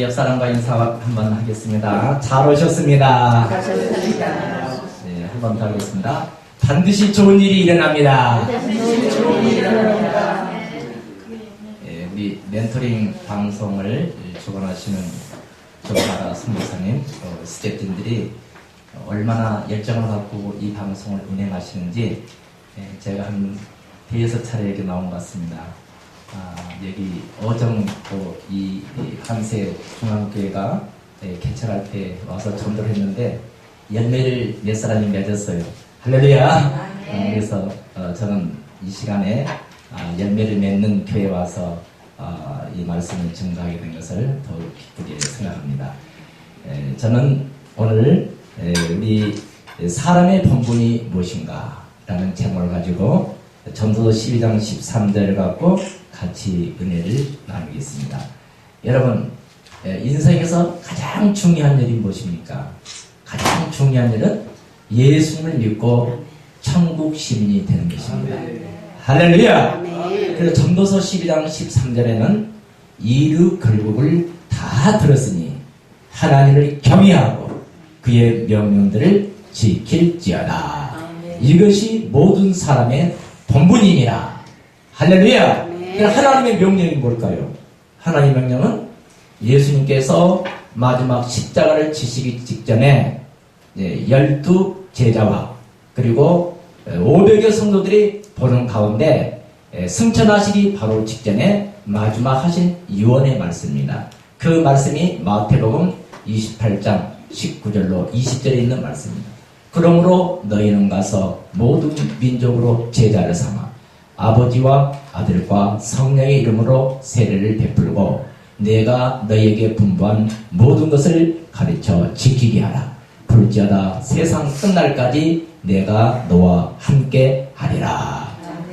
옆 사람과 인사 한번 하겠습니다. 잘 오셨습니다. 네, 한번 더 하겠습니다. 반드시 좋은 일이 일어납니다. 예, 우리 멘토링 방송을 주관하시는 조바라 선교사님, 또 스태프진들이 얼마나 열정을 갖고 이 방송을 운행하시는지 예, 제가 한 대여섯 차례 이렇게 나온 것 같습니다. 아, 여기 어정 또이 한세 중앙교회가 예, 개척할 때 와서 전도를 했는데 열매를 몇 사람이 맺었어요. 할렐루야! 아, 그래서 어, 저는 이 시간에 아, 열매를 맺는 교회에 와서 아, 이 말씀을 증거하게 된 것을 더욱 기쁘게 생각합니다. 에, 저는 오늘 에, 우리 사람의 본분이 무엇인가 라는 제목을 가지고 전도서 12장 13절을 갖고 같이 은혜를 나누겠습니다. 여러분 에, 인생에서 가장 중요한 일이 무엇입니까? 가장 중요한 일은 예수님을 믿고 천국 시민이 되는 것입니다. 할렐루야! 그래서 전도서 12장 13절에는 이르 결국을 다 들었으니 하나님을 경외하고 그의 명령들을 지킬지어다. 이것이 모든 사람의 본분이니라. 할렐루야! 그럼 하나님의 명령이 뭘까요? 하나님의 명령은 예수님께서 마지막 십자가를 지시기 직전에 예, 열두 제자와 그리고 500여 성도들이 보는 가운데 예, 승천하시기 바로 직전에 마지막 하신 유언의 말씀입니다. 그 말씀이 마태복음 28장 19절로 20절에 있는 말씀입니다. 그러므로 너희는 가서 모든 민족으로 제자를 삼아 아버지와 아들과 성령의 이름으로 세례를 베풀고 내가 너희에게 분부한 모든 것을 가르쳐 지키게 하라. 불지어다 세상 끝날까지 내가 너와 함께 하리라.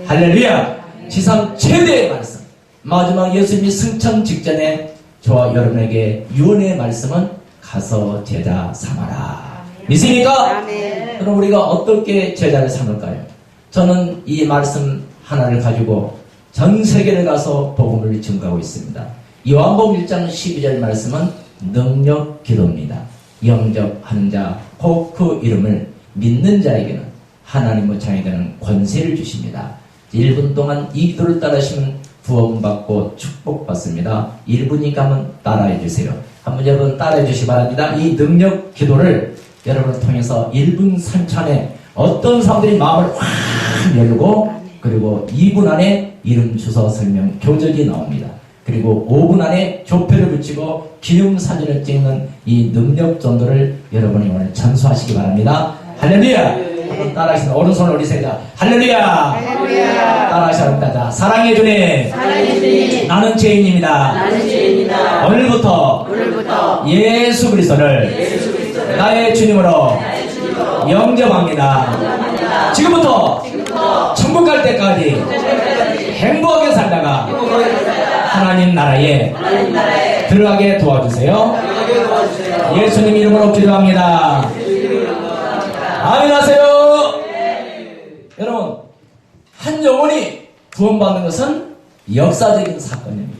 할렐루야! 지상 최대의 말씀. 마지막 예수님이 승천 직전에 저와 여러분에게 유언의 말씀은 가서 제자 삼아라. 믿습니까? 그럼 우리가 어떻게 제자를 삼을까요? 저는 이 말씀 하나를 가지고 전 세계를 가서 복음을 증가하고 있습니다. 요한복음 1장 12절 말씀은 능력 기도입니다. 영접하는 자, 곧 그 이름을 믿는 자에게는 하나님의 자에게는 권세를 주십니다. 1분 동안 이 기도를 따르시면 구원받고 축복받습니다. 1분이니까 한번 따라해 주세요. 한번 여러분 따라해 주시기 바랍니다. 이 능력 기도를 여러분을 통해서 1분 3천에 어떤 사람들이 마음을 확 열고 그리고 2분 안에 이름 주소 설명 교적이 나옵니다. 그리고 5분 안에 조표를 붙이고 기념 사진을 찍는 이 능력 전도를 여러분이 오늘 전수하시기 바랍니다. 할렐루야! 한번 따라하시면 오른손 올리세요. 할렐루야! 할렐루야. 따라하시랍니다. 자, 사랑해 주님. 사랑해 주님. 나는 죄인입니다. 나는 죄인이다. 오늘부터 오늘부터 예수 그리스도를 예수 그리스도를 나의 주님으로 나의 주님으로 영접합니다. 영접합니다. 지금부터 지금부터 천국 갈 때까지 행복하게 살다가 하나님 나라에 들어가게 도와주세요. 예수님 이름으로 기도합니다. 아멘 하세요. 여러분, 한 영혼이 구원받는 것은 역사적인 사건입니다.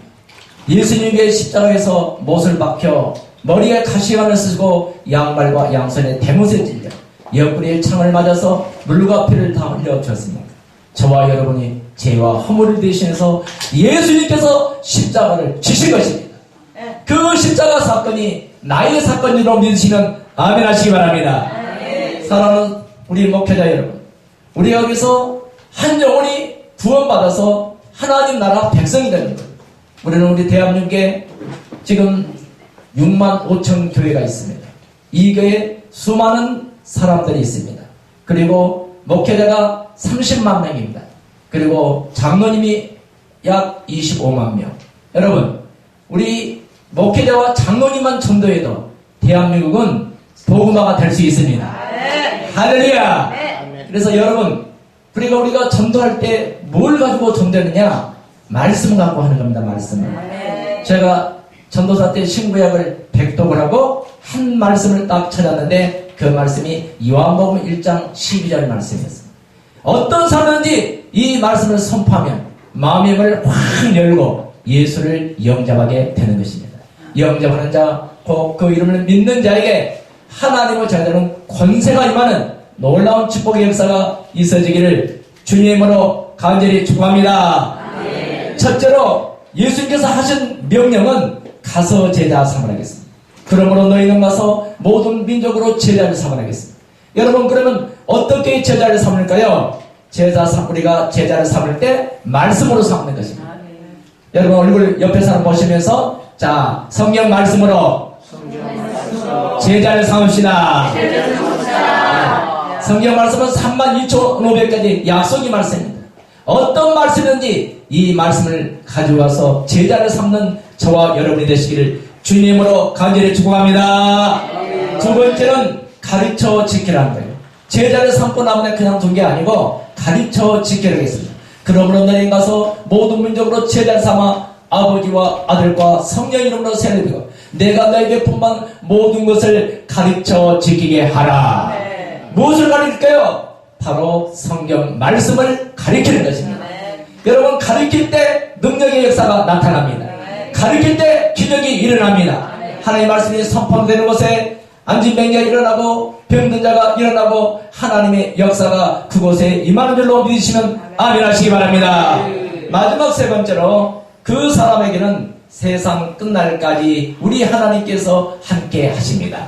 예수님께 십자가에서 못을 박혀 머리에 가시관을 쓰고 양발과 양손에 대못을 찔려 옆구리에 창을 맞아서 물과 피를 다 흘려주었습니다. 저와 여러분이 죄와 허물을 대신해서 예수님께서 십자가를 지신 것입니다. 그 십자가 사건이 나의 사건으로 믿으시면 아멘 하시기 바랍니다. 사랑하는 우리 목회자 여러분, 우리 여기서 한 영혼이 구원받아서 하나님 나라 백성이 되는 거예요. 우리는 우리 대한민국에 지금 6만 5천 교회가 있습니다. 이 교회에 수많은 사람들이 있습니다. 그리고 목회자가 30만 명입니다. 그리고 장로님이 약 25만 명. 여러분, 우리 목회자와 장로님만 전도해도 대한민국은 복음화가 될 수 있습니다. 할렐루야! 그래서 여러분, 그러니까 우리가 전도할 때 뭘 가지고 전도했느냐? 말씀 갖고 하는 겁니다, 말씀을. 제가 전도사 때 신구약을 백독을 하고 한 말씀을 딱 찾았는데 그 말씀이 요한복음 1장 12절 말씀이었습니다. 어떤 사람인지 이 말씀을 선포하면 마음의 문을 확 열고 예수를 영접하게 되는 것입니다. 영접하는 자, 곧 그 이름을 믿는 자에게 하나님을 찾아는 권세가 임하는 놀라운 축복의 역사가 있어지기를 주님으로 간절히 축복합니다. 첫째로 예수님께서 하신 명령은 가서 제자 삼으라겠습니다. 그러므로 너희는 가서 모든 민족으로 제자를 삼으라겠습니다. 여러분 그러면 어떻게 제자를 삼을까요? 제자 삼 우리가 제자를 삼을 때 말씀으로 삼는 것입니다. 여러분 얼굴 옆에 사람 보시면서 자 성경 말씀으로 제자를 삼읍시다. 성경 말씀은 3만 2,500가지 약속이 말씀입니다. 어떤 말씀이든지 이 말씀을 가져와서 제자를 삼는 저와 여러분이 되시기를 주님으로 간절히 축복합니다. 두 번째는 가르쳐 지키라는 거예요. 제자를 삼고 나면 그냥 둔 게 아니고 가르쳐 지키라겠습니다. 그러므로 너희 가서 모든 민족으로 제자를 삼아 아버지와 아들과 성령 이름으로 세례되고 내가 너에게 품만 모든 것을 가르쳐 지키게 하라. 무엇을 가르칠까요? 바로 성경 말씀을 가르치는 것입니다. 여러분 가르칠 때 능력의 역사가 나타납니다. 가르칠 때 기적이 일어납니다. 하나님의 말씀이 선포되는 곳에 안진병자가 일어나고 병든 자가 일어나고 하나님의 역사가 그곳에 임하는 줄로 믿으시면 아멘 하시기 바랍니다. 마지막 세 번째로 그 사람에게는 세상 끝날까지 우리 하나님께서 함께 하십니다.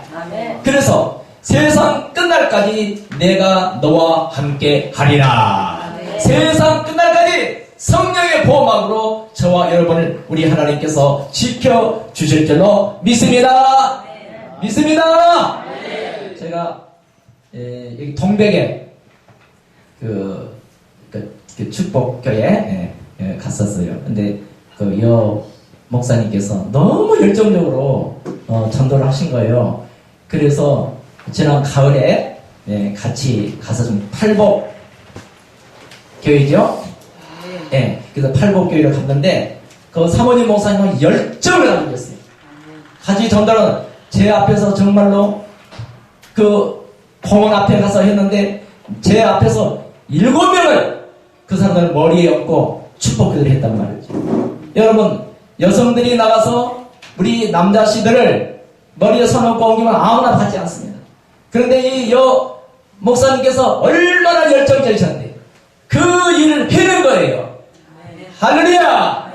그래서 세상 끝날까지 내가 너와 함께 하리라. 세상 끝날까지 성령의 보호막으로 저와 여러분을 우리 하나님께서 지켜 주실 줄로 믿습니다. 믿습니다. 제가 에, 여기 동백에 그, 그, 그 축복교회 에, 에, 갔었어요. 근데 그 여 목사님께서 너무 열정적으로 어, 전도를 하신 거예요. 그래서 지난 가을에 예, 같이 가서 좀 팔복 교회죠. 예, 그래서 팔복 교회를 갔는데 그 사모님 목사님은 열정을 가지고 있어요. 같이 전도는 제 앞에서 정말로 그 공원 앞에 가서 했는데 제 앞에서 일곱 명을 그 사람들 머리에 얹고 축복기도를 했단 말이죠. 여러분 여성들이 나가서 우리 남자씨들을 머리에 손얹고 옮기면 아무나 받지 않습니다. 그런데 이 여 목사님께서 얼마나 열정적이셨는데 그 일을 해낸 거예요. 할렐루야!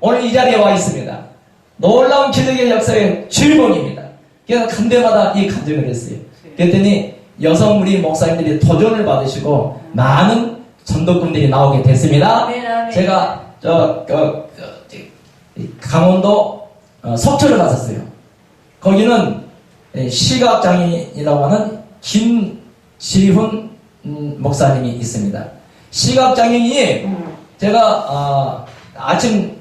오늘 이 자리에 와 있습니다. 놀라운 기적의 역사의 주인공입니다. 그래서 간 데마다 이 간증을 했어요. 그랬더니 여성 우리 목사님들이 도전을 받으시고 많은 전도꾼들이 나오게 됐습니다. 아멘, 아멘. 제가 저, 그, 그, 이 강원도 어, 속초를 갔었어요. 거기는 예, 시각장애인이라고 하는 김지훈 음, 목사님이 있습니다. 시각장애인이 제가 아, 아침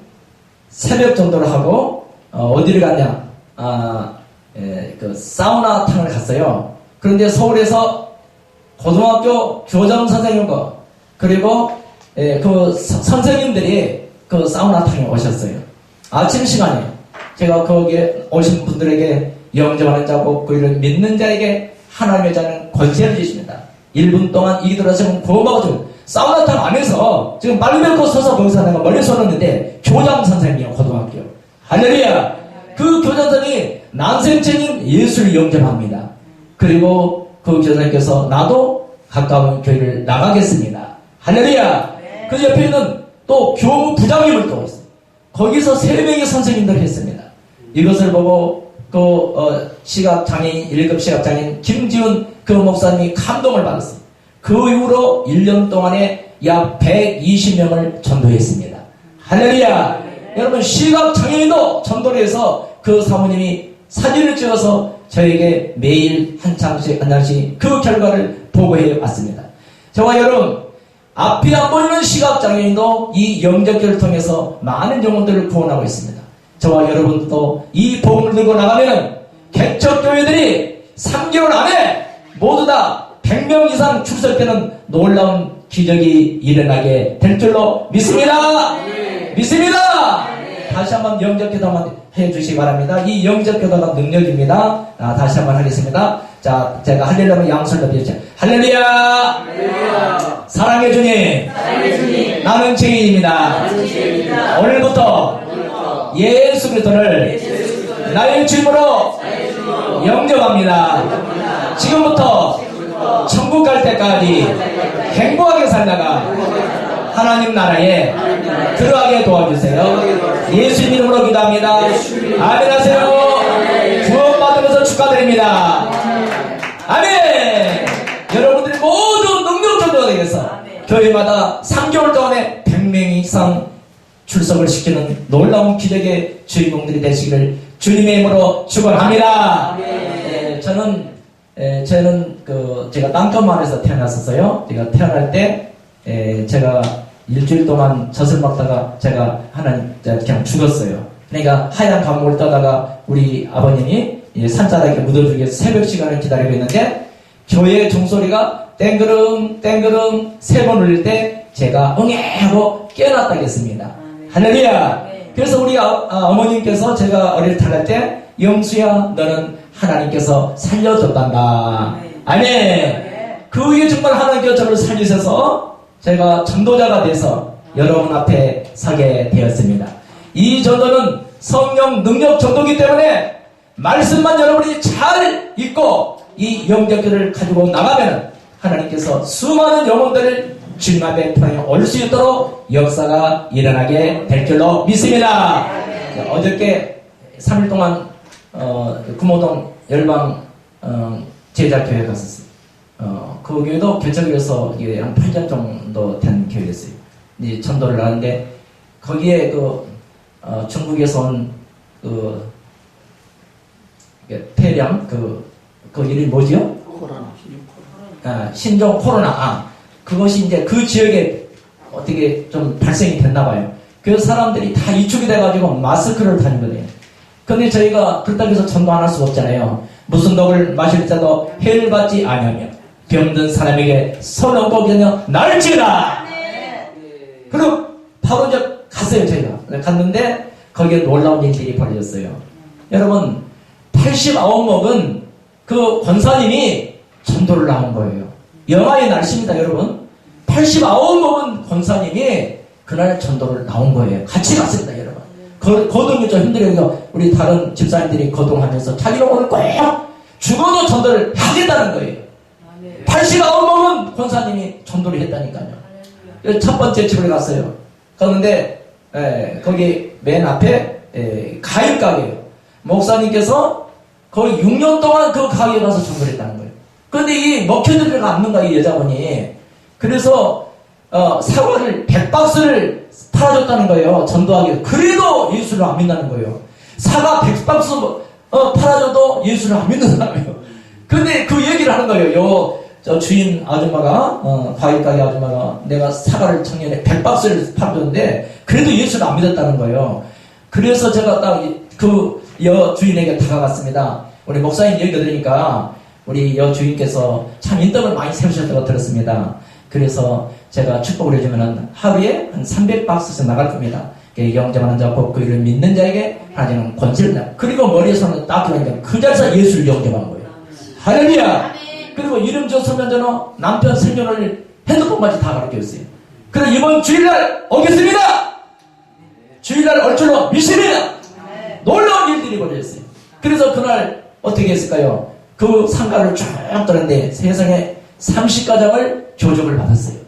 새벽 전도를 하고 어, 디를 갔냐? 아, 에, 그 사우나탕을 갔어요. 그런데 서울에서 고등학교 교장 선생님과 그리고 에, 그 서- 선생님들이 그 사우나탕에 오셨어요. 아침 시간에 제가 거기에 오신 분들에게 영접하는 자고 그 이를 믿는 자에게 하나님의 자는 권세를 주십니다. 1분 동안 이 들어서는 구원받아주고 사우나탕 안에서 지금 뱉고 서서 거기서 내가 멀리 서는데 교장 선생님이요 고등학교 할렐루야 그 교장 선생님이 난생체님 예수를 영접합니다. 그리고 그 교장님께서 나도 가까운 교회를 나가겠습니다. 할렐루야 그 옆에 있는 또 교무 부장님을 또 있어요. 거기서 세 명의 선생님들 했습니다. 이것을 보고 그 어, 시각 장애인 1급 시각 장애인 김지훈 그 목사님이 감동을 받았어요. 그 이후로 1년 동안에 약 120명을 전도했습니다. 할렐루야! 여러분 시각 장애인도 전도를 해서 그 사모님이 사진을 찍어서 저에게 매일 한 장씩 한 장씩 그 결과를 보고해 왔습니다. 저와 여러분 앞이 안 보이는 시각장애인도 이 영접교를 통해서 많은 영혼들을 구원하고 있습니다. 저와 여러분도 이 복음을 들고 나가면 개척교회들이 3개월 안에 모두 다 100명 이상 출석되는 놀라운 기적이 일어나게 될 줄로 믿습니다. 믿습니다. 다시 한번 영접 기도 한번 해주시기 바랍니다. 이 영접 기도가 능력입니다. 아, 다시 한번 하겠습니다. 자, 제가 할렐루야 양손 높이죠. 할렐루야! 사랑해 주님. 나는 죄인입니다. 오늘부터 예수 그리스도를 나의 주님으로 영접합니다. 지금부터 천국 갈 때까지 행복하게 살다가 하나님 나라에 들어가게 도와주세요. 예수님 이름으로 기도합니다. 아멘 하세요. 구원받으면서 축하드립니다. 아멘! 여러분들이 모두 능력자가 되겠어. 교회마다 3개월 동안에 100명 이상 출석을 시키는 놀라운 기적의 주인공들이 되시기를 주님의 이름으로 축원합니다. 예, 저는 그 제가 땅끝 마을에서 태어났었어요. 제가 태어날 때 예, 제가 일주일 동안 젖을 먹다가 제가 하나님 그냥 죽었어요. 그러니까 하얀 감옥을 떠다가 우리 아버님이 이 산자락에 묻어주기 위해서 새벽 시간을 기다리고 있는데 교회 종소리가 땡그름 땡그름 세 번 울릴 때 제가 응애 하고 깨어났다겠습니다. 할렐루야. 그래서 우리 아, 어머님께서 제가 어릴 탈날 때 영수야 너는 하나님께서 살려줬단다. 아멘. 그 후에 정말 하나님께서 저를 살리셔서 제가 전도자가 돼서 여러분 앞에 서게 되었습니다. 이 전도는 성령 능력 전도기 때문에 말씀만 여러분이 잘 읽고 이 영적들을 가지고 나가면 하나님께서 수많은 영혼들을 주님 앞에 통해 올 수 있도록 역사가 일어나게 될 줄로 믿습니다. 어저께 3일 동안 어, 금호동 열방 어, 제자교회 갔었어요. 어, 그 교회도 개척해서 이게 한 8년 정도 된 교회였어요. 이제 전도를 하는데 거기에 그 어, 중국에서 온그 폐렴 그, 그 이름이 뭐지요? 코로나, 아, 신종 코로나 아, 그것이 이제 그 지역에 어떻게 좀 발생이 됐나 봐요. 그래서 사람들이 다 이축이 돼가지고 마스크를 다니거든요. 근데 저희가 해서 전도 안 할 수가 없잖아요. 무슨 독을 마실 때도 해를 받지 아니하며 병든 사람에게 손을 얹고 그냥 날지라. 그리고 바로 이제 갔어요 저희가 갔는데 거기에 놀라운 일들이 벌어졌어요. 여러분 89목은 그 권사님이 전도를 나온 거예요. 영화의 날씨입니다, 여러분. 89목은 권사님이 그날 전도를 나온 거예요. 같이 갔습니다, 여러분. 거, 거동이 좀 힘들어요. 우리 다른 집사님들이 거동하면서 자기는 오늘 꼭 죽어도 전도를 하겠다는 거예요. 89목은 권사님이 전도를 했다니까요. 그래서 첫 번째 집을 갔어요. 갔는데, 예, 거기 맨 앞에 예, 가입 가게예요. 목사님께서 거의 6년 동안 그 가게에 가서 전도를 했다는 거예요. 그런데 이 먹혀들지가 않는 이 여자분이. 그래서, 어, 사과를 100박스를 팔아줬다는 거예요, 전도하기. 그래도 예수를 안 믿는 거예요. 사과 100박스 어, 팔아줘도 예수를 안 믿는 사람이에요. 근데 그 얘기를 하는 거예요. 요, 저 주인 아줌마가, 어, 과일 가게 아줌마가 내가 사과를 청년에 100박스를 팔아줬는데, 그래도 예수를 안 믿었다는 거예요. 그래서 제가 딱 그 여 주인에게 다가갔습니다. 우리 목사님 얘기 들으니까 우리 여 주인께서 참 인덕을 많이 세우셨다고 들었습니다. 그래서 제가 축복을 해주면은 하루에 한 300박스씩 나갈 겁니다. 영접하는 자, 곧 그를 믿는 자에게 하나님은 권세를 나. 그리고 머리에서는 딱 들어가니까 그 자리에서 예수를 영접한 거예요. 할렐루야! 그리고 이름 지어서면 저는 남편 생년을 핸드폰까지 다 가르쳐줬어요. 그리고 이번 주일날 오겠습니다! 주일날 올 줄로 믿습니다! 놀라운 일들이 벌어졌어요. 그래서 그날 어떻게 했을까요? 그 상가를 쭉 떠는데 세상에 30가장을 조정을 받았어요.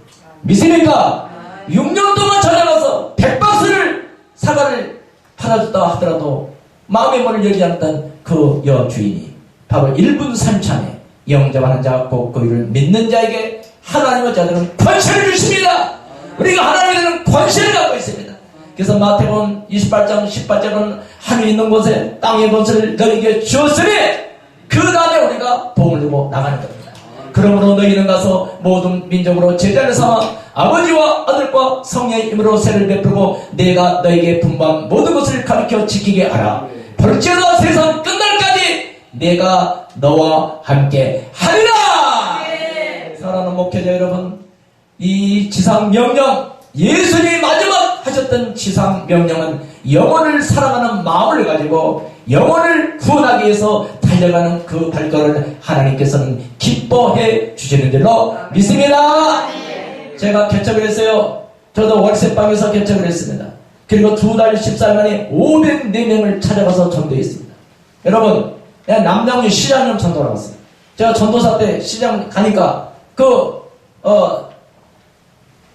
믿습니까? 6년 동안 찾아가서 100박스를 사과를 팔아줬다 하더라도 마음의 문을 열지 않았던 그 여주인이 바로 1분 3차에 영접하는 자, 곧 그를 믿는 자에게 하나님의 자들은 권세를 주십니다. 우리가 하나님에 대한 권세를 갖고 있습니다. 그래서 마태복음 28장 18절은 하늘 있는 곳에 땅의 권세를 너에게 주었으니 그 다음에 우리가 복을 들고 나가는 겁니다. 그러므로 너희는 가서 모든 민족으로 제자를 삼아 아버지와 아들과 성령의 힘으로 세를 베풀고 내가 너에게 분반 모든 것을 가르쳐 지키게 하라. 벌죄가 세상 끝날까지 내가 너와 함께 하리라. 사랑하는 목회자 여러분, 이 지상 명령, 예수님이 마지막 하셨던 지상 명령은 영혼을 사랑하는 마음을 가지고 영혼을 구원하기 위해서 달려가는 그 발걸음을 하나님께서는 기뻐해 주시는 줄로 믿습니다. 제가 개척을 했어요. 저도 월세방에서 개척을 했습니다. 그리고 두 달 14일 만에 504명을 찾아가서 전도했습니다. 여러분, 남양주 시장님 전도를 갔어요. 제가 전도사 때 시장 가니까 그, 어,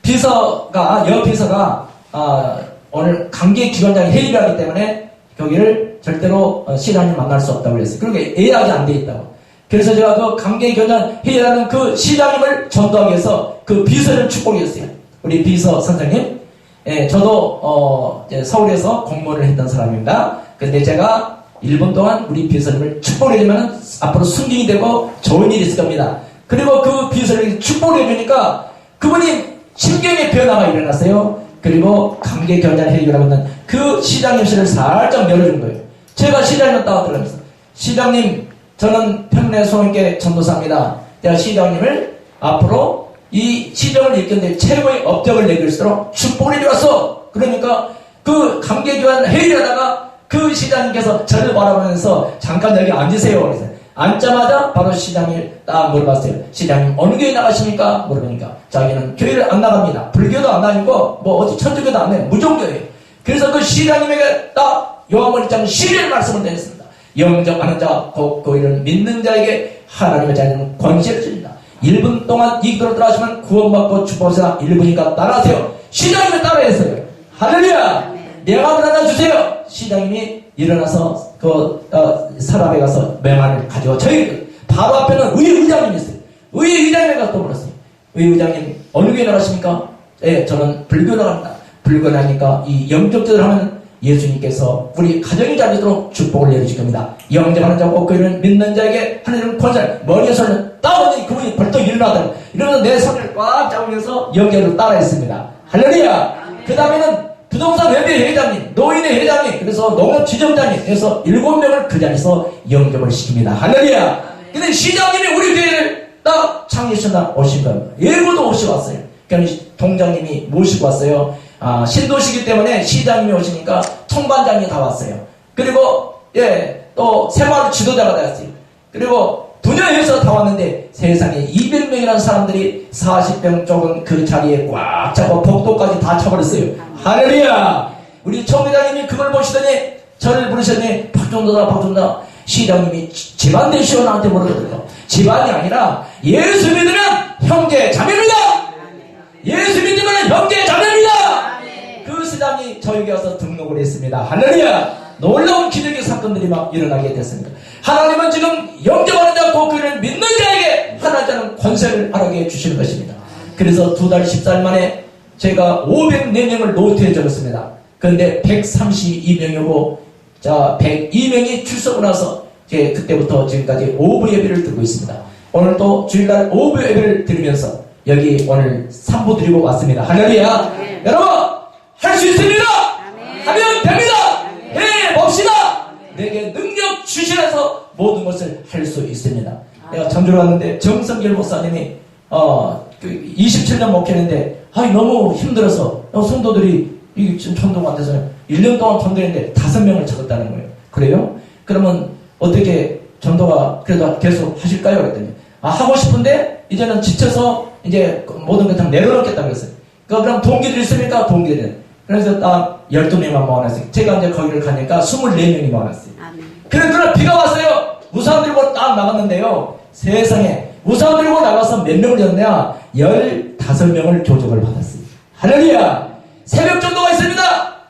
비서가, 여 비서가, 아, 오늘 관계 기관장 회의를 하기 때문에 거기를 절대로 어, 시장님 만날 수 없다고 그랬어요. 그러니까 예약이 안 돼 있다고. 그래서 제가 그 관계 기관장 회의라는 그 시장님을 전도하기 위해서 그 비서를 축복했어요. 우리 비서 선생님. 예, 저도 어, 서울에서 공무원을 했던 사람입니다. 근데 제가 1분 동안 우리 비서님을 축복해주면 앞으로 승진이 되고 좋은 일이 있을 겁니다. 그리고 그 비서를 축복해주니까 그분이 심경의 변화가 일어났어요. 그리고 관계 견장 회의라고 하는 그 시장님실을 살짝 열어준 거예요. 제가 시장님 따왔더라면서 시장님 저는 평내 소원께 전도사입니다. 제가 시장님을 앞으로 이 시정을 이끄는데 최고의 업적을 내길 수 있도록 축복을 해주었어. 그러니까 그 관계교환 회의를 하다가 그 시장님께서 저를 바라보면서 잠깐 여기 앉으세요. 그래서 앉자마자 바로 시장님 딱 물어봤어요. 시장님 어느 교회 나가십니까? 물어보니까 자기는 교회를 안 나갑니다. 불교도 안 다니고 뭐 어디 천주교도 안 해요. 무종교예요. 그래서 그 시장님에게 딱 요한번 1장 11절 말씀을 드렸습니다. 영접하는 자, 곧 그이를 믿는 자에게 하나님의 자녀는 권세를 주니다 1분 동안 이 기도를 따라하시면 구원받고 축복하시라 1분이니까 따라하세요. 시장님을 따라했어요. 할렐루야! 내가 하나 주세요. 시장님이 일어나서 그 어, 사람에 가서 명함을 가지고 저희 바로 앞에는 의 의장님이 있어요. 의 의장님에 가서 또 물었어요. 의 의장님 어느 교회 나가십니까? 예, 저는 불교 나갑니다. 불교 나니까 이 영접들을 하면 예수님께서 우리 가정이 잘 되도록 축복을 내리실 겁니다. 영접하는 자고 그이는 믿는 자에게 하나님 권세 머리에 손을 따오니 그분이 벌떡 일어나더라. 이러면서 내 손을 꽉 잡으면서 영접을 따라했습니다. 할렐루야! 그 다음에는 부동산 회계 회장님, 노인의 회장님, 그래서 농업 지점장님, 그래서 일곱 명을 그 자리에서 영접을 시킵니다. 할렐루야! 근데 시장님이 우리 교회를 딱 창립신당 오신 겁니다. 예고도 오시고 왔어요. 그러니까 동장님이 모시고 왔어요. 아, 신도시기 때문에 시장님이 오시니까 통반장이 다 왔어요. 그리고, 예, 또 새마을 지도자가 다 왔어요. 그리고 분야에서 다 왔는데 세상에 200명이라는 사람들이 40명 쪽은 그 자리에 꽉 잡고 복도까지 다 차버렸어요. 할렐루야! 우리 총회장님이 그걸 보시더니 저를 부르셨니 박종도다 박종다 시장님이 지- 집안 되시오 나한테 물어보더라고요. 집안이 아니라 예수 믿으면 형제 자매입니다. 예수 믿으면 형제 자매입니다. 그 시장이 저에게 와서 등록을 했습니다. 할렐루야! 놀라운 기적의 사건들이 막 일어나게 됐습니다. 하나님은 지금 영접하는 자, 고 그를 믿는 자에게 하나자는 권세를 하게 주시는 것입니다. 그래서 두 달, 10달 만에 제가 504명을 노트에 적었습니다. 그런데 132명이고, 자, 102명이 출석을 나서, 제 그때부터 지금까지 오브 예배를 드리고 있습니다. 오늘도 주일날 오브 예배를 드리면서 여기 오늘 3부 드리고 왔습니다. 할렐루야! 아멘. 여러분, 할 수 있습니다! 아멘. 하면 됩니다! 아멘. 해 봅시다! 내게 주시라서 모든 것을 할 수 있습니다. 내가 전주를 왔는데 정성길 목사님이 어, 그 27년 목회했는데 아 너무 힘들어서 어, 성도들이 이게 지금 전도가 안 돼서 1년 동안 전도했는데 다섯 명을 적었다는 거예요. 그래요? 그러면 어떻게 전도가 그래도 계속 하실까요? 그랬더니 아 하고 싶은데 이제는 지쳐서 이제 모든 것다 내려놓겠다 그랬어요. 그 그럼 동기들 있습니까? 동기들. 그래서 딱 12명만 모아놨어요. 제가 이제 거기를 가니까 24명이 모아놨어요. 아멘. 그래, 비가 왔어요. 우산 들고 딱 나갔는데요. 세상에, 우산 들고 나가서 몇 명을 졌냐? 15명을 조정을 받았어요. 할렐루야! 새벽 전도가 있습니다!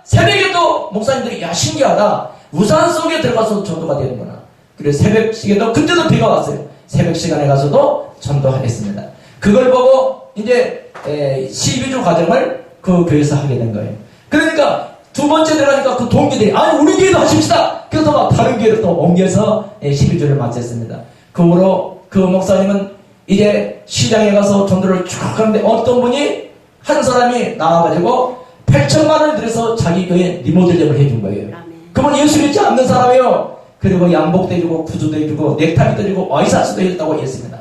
새벽에 또 목사님들이, 야, 신기하다. 우산 속에 들어가서 전도가 되는구나. 그래, 새벽 시에도, 그때도 비가 왔어요. 새벽 시간에 가서도 전도하겠습니다. 그걸 보고, 이제, 12주 과정을 그 교회에서 하게 된 거예요. 그러니까, 두 번째 들어가니까 그 동기들이 아니 우리 교회도 하십시다. 막 다른 교회로 또 옮겨서 12주를 마쳤습니다. 그 후로 그 목사님은 이제 시장에 가서 전도를 쭉 하는데 어떤 분이 한 사람이 나와가지고 8천만 원을 들여서 자기 교회 리모델링을 해준 거예요. 그분 예수 믿지 않는 사람이에요. 그리고 양복도 해주고 구두도 해주고 넥타이도 해주고 와이사스도 해줬다고 했습니다.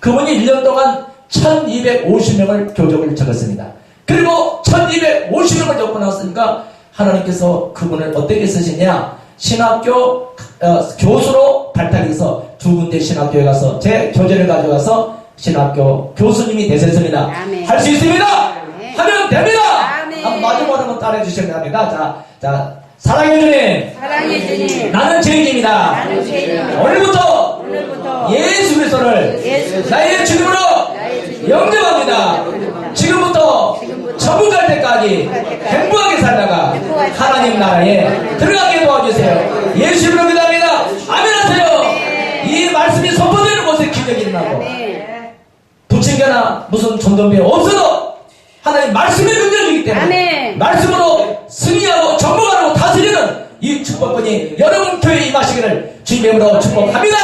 그분이 1년 동안 1250명을 교적을 적었습니다. 그리고 1250명을 적고 나왔으니까 하나님께서 그분을 어떻게 쓰시냐 신학교 어, 교수로 발탁해서 두 군데 신학교에 가서 제 교재를 가져가서 신학교 교수님이 되셨습니다. 할 수 있습니다. 아멘. 하면 됩니다. 아멘. 한번 마지막으로 한번 따라해 주시면 됩니다. 자, 자, 사랑해 주님, 사랑해 주님 나는 죄인입니다. 나는 죄인입니다 오늘부터 오늘부터 예수 그리스도를 나의 주님으로 영접합니다. 지금부터 천국 갈 때까지 행복하게 살다가 하나님 나라에 들어가게 도와주세요. 예수 이름으로 기도합니다. 아멘 하세요. 이 말씀이 선포되는 곳에 기적이 일어나고 부침개나 무슨 전도비 없어도 하나님 말씀을 건져주기 때문에. 말씀으로 승리하고 정복하고 다스리는 이 축복권이 여러분 교회에 임하시기를 주님의 이름으로 축복합니다.